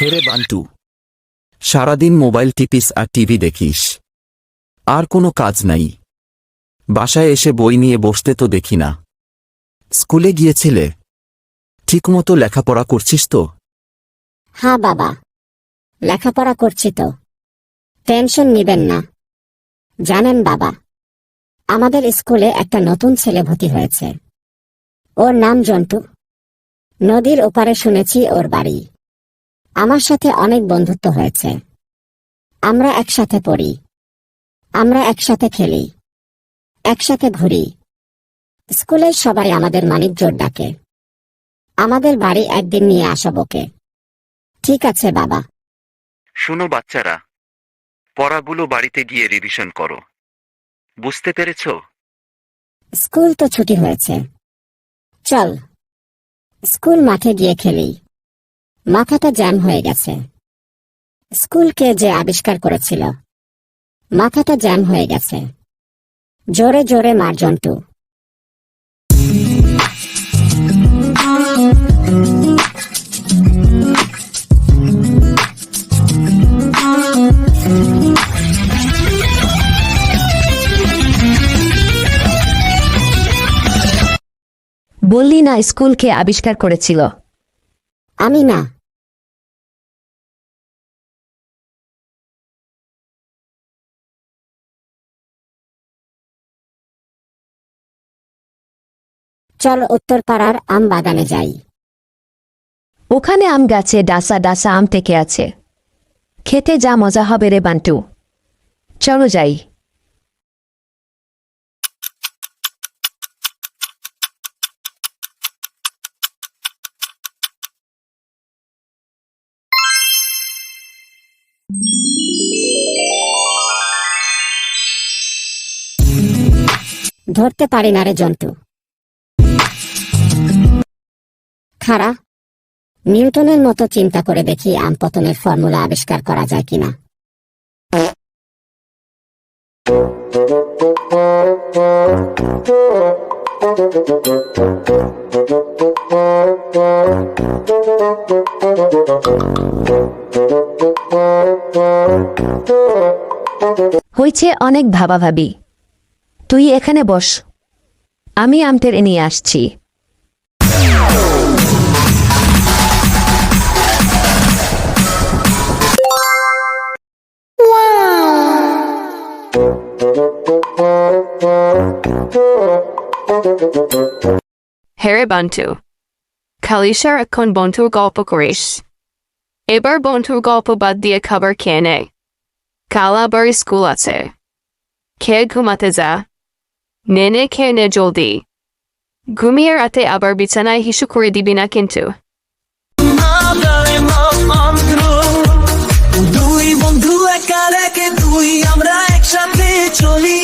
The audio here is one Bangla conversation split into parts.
হেরে বান্টু সারাদিন মোবাইল টিপিস আর টিভি দেখিস। আর কোনো কাজ নাই। বাসায় এসে বই নিয়ে বসতে তো দেখি না। স্কুলে গিয়েছিলে? ঠিকমতো লেখাপড়া করছিস তো? হ্যাঁ বাবা। লেখাপড়া করছি তো। টেনশন নিবেন না। জানেন বাবা, আমাদের স্কুলে একটা নতুন ছেলে ভর্তি হয়েছে। ওর নাম জন্টু নদীর ওপারে শুনেছি ওর বাড়ি। আমার সাথে অনেক বন্ধুত্ব হয়েছে। আমরা একসাথে পড়ি। আমরা একসাথে খেলি। একসাথে ঘুরি। স্কুলের সবাই আমাদের মানিক জোর ডাকে। আমাদের বাড়ি একদিন নিয়ে আসাবোকে ঠিক আছে বাবা। শুনো বাচ্চারা। পড়াগুলো বাড়িতে গিয়ে রিভিশন করো। বুঝতে পেরেছ? স্কুল তো ছুটি হয়েছে। চল। স্কুল মাঠে গিয়ে খেলি। মাথাটা জ্যাম হয়ে গেছে। স্কুলকে যে আবিষ্কার করেছিল মাথাটা জ্যাম হয়ে গেছে। জোরে জোরে মার জন্টু বললি না স্কুলকে আবিষ্কার করেছিল। আমি না। চল উত্তরপাড়ার আম বাগানে যাই। ওখানে আম গাছে ডাসা ডাসা আম থেকে আছে। খেতে যা মজা হবে রে বান্টু। চলো যাই। ধরতে পারি না রে জন্তু। খারা, নিউটনের মতো চিন্তা করে দেখি আম পতনের ফর্মুলা আবিষ্কার করা যায় কিনা। হয়েছে অনেক ভাবাভাবি। তুই এখানে বস। আমি আমটের নিয়ে আসছি। হেরে বান্টু খালিশার এখন বন্ধুর গল্প করিস এবার বন্ধুর গল্প বাদ দিয়ে খাবার খেয়ে নে কাল আবার স্কুল আছে খেয়ে ঘুমাতে যা নেনে খেয়ে নে জলদি ঘুমিয়ে রাতে আবার বিছানায় হিসু করে দিবি না কিন্তু দুই বন্ধু একা রেখে আমরা একসাথে চলি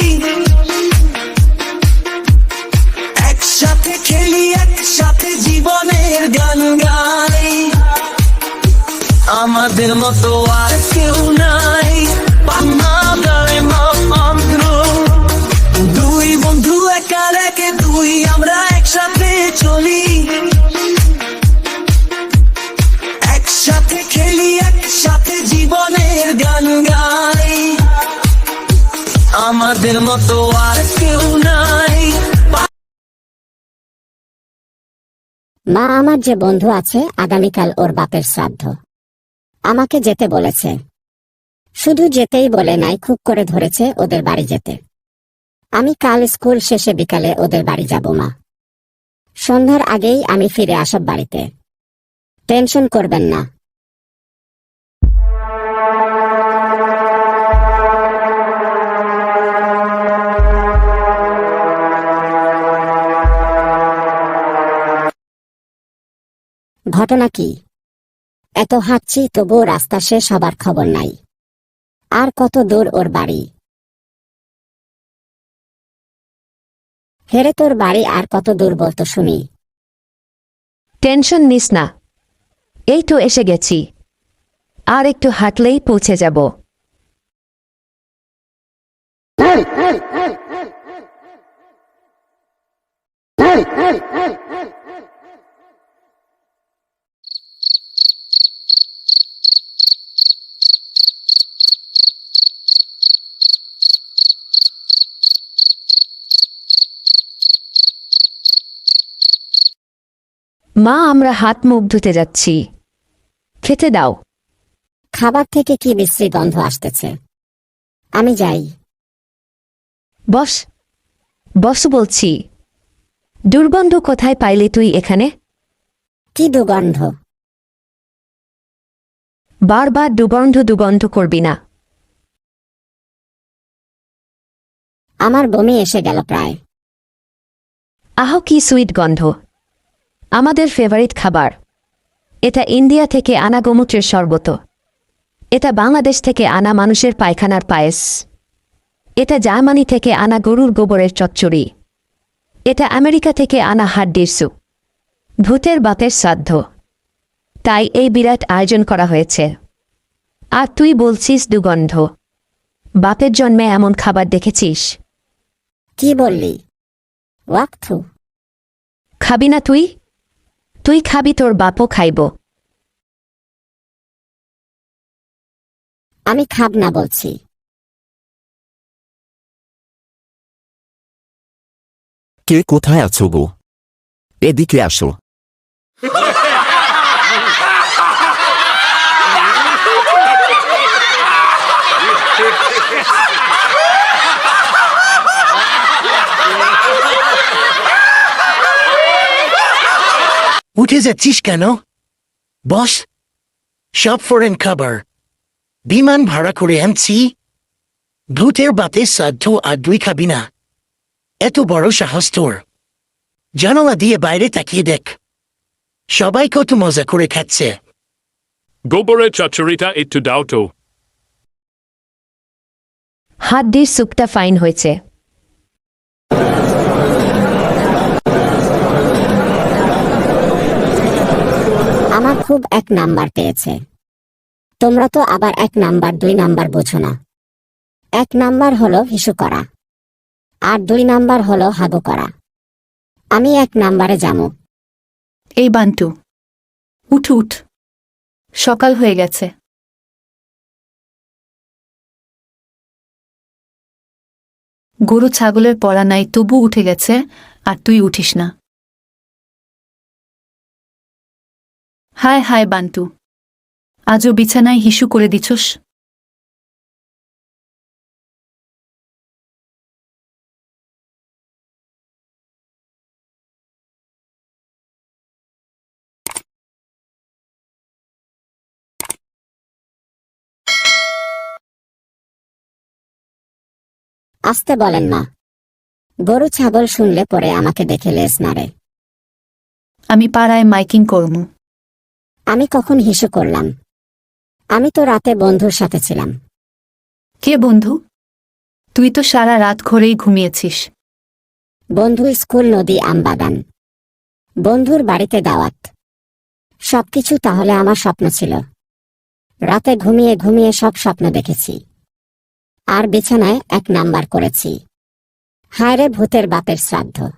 একসাথে খেলি একসাথে জীবনের গান আমাদের মতো আর কেউ নাই আমাদের মতো আর কেউ নাই। মা, আমার যে বন্ধু আছে, আগামীকাল ওর বাপের শ্রাদ্ধ। আমাকে যেতে বলেছে। শুধু যেতেই বলে নাই, খুব করে ধরেছে ওদের বাড়ি যেতে। আমি কাল স্কুল শেষে বিকালে ওদের বাড়ি যাব, মা। সন্ধ্যার আগেই আমি ফিরে আসব বাড়িতে। টেনশন করবেন না। ঘটনা কি? এত হাঁটছি তবুও রাস্তা শেষ হবার খবর নাই। আর কত দূর ওর বাড়ি? হেরে তোর বাড়ি আর কত দূর বলতো শুনি। টেনশন নিস না। এই তো এসে গেছি। আর একটু হাঁটলেই পৌঁছে যাব। মা আমরা হাত মুখ ধুতে যাচ্ছি। খেতে দাও। খাবার থেকে কি বিশ্রী গন্ধ আসতেছে? আমি যাই। বস বস বলছি দুর্গন্ধ কোথায় পাইলে তুই এখানে? কি দুর্গন্ধ? বারবার দুর্গন্ধ দুর্গন্ধ করবি না। আমার বমি এসে গেল প্রায়। আহ কি সুইট গন্ধ। আমাদের ফেভারিট খাবার। এটা ইন্ডিয়া থেকে আনা গোমূত্রের শরবত। এটা বাংলাদেশ থেকে আনা মানুষের পায়খানার পায়েস। এটা জার্মানি থেকে আনা গরুর গোবরের চচ্চড়ি। এটা আমেরিকা থেকে আনা হাড্ডির স্যুপ। ভূতের বাপের শ্রাদ্ধ। তাই এই বিরাট আয়োজন করা হয়েছে। আর তুই বলছিস দুগন্ধ বাপের জন্মে এমন খাবার দেখেছিস? কি বললি? খাবি না তুই? তুই খাবি তোর বাপও খাইব। আমি খাব না বলছি। কে কোথায় আছো গো? এদিকে আসো। উঠে যাচ্ছিস কেন বস সব ফরেন খাবার বিমান ভাড়া করে আনছি ভূতের বাতে সাধ্য আর দুই খাবি না এত বড় সাহস তোর জানালা দিয়ে বাইরে তাকিয়ে দেখ সবাই কত মজা করে খাচ্ছে গোবরের চচ্চড়িটা একটু দাও তো হাড্ডির স্যুপটা ফাইন হয়েছে আমার খুব এক নাম্বার পেয়েছে। তোমরা তো আবার এক নাম্বার, দুই নাম্বার বোঝো না। এক নাম্বার হলো হিসু করা, আর দুই নাম্বার হলো হাগু করা। আমি এক নাম্বারে যাব। এই বান্টু, উঠ উঠ। সকাল হয়ে গেছে। গরু ছাগলের পড়া নাই, তবু উঠে গেছে, আর তুই উঠিস না। হায় হায় বান্টু। আজও বিছানায় হিসু করে দিছস? আসতে বলেন না গরু ছাগল শুনলে পরে আমাকে দেখে লেস নাড়ে। আমি পাড়ায় মাইকিং করমু। আমি কখন হিসু করলাম? আমি তো রাতে বন্ধুর সাথে ছিলাম। কে বন্ধু? তুই তো সারা রাত ঘরেই ঘুমিয়েছিস। বন্ধু স্কুল নদী আমবাগান বন্ধুর বাড়িতে দাওয়াত। সবকিছু তাহলে আমার স্বপ্ন ছিল। রাতে ঘুমিয়ে ঘুমিয়ে সব স্বপ্ন দেখেছি। আর বিছানায় এক নাম্বার করেছি। হায়রে ভূতের বাপের শ্রাদ্ধ।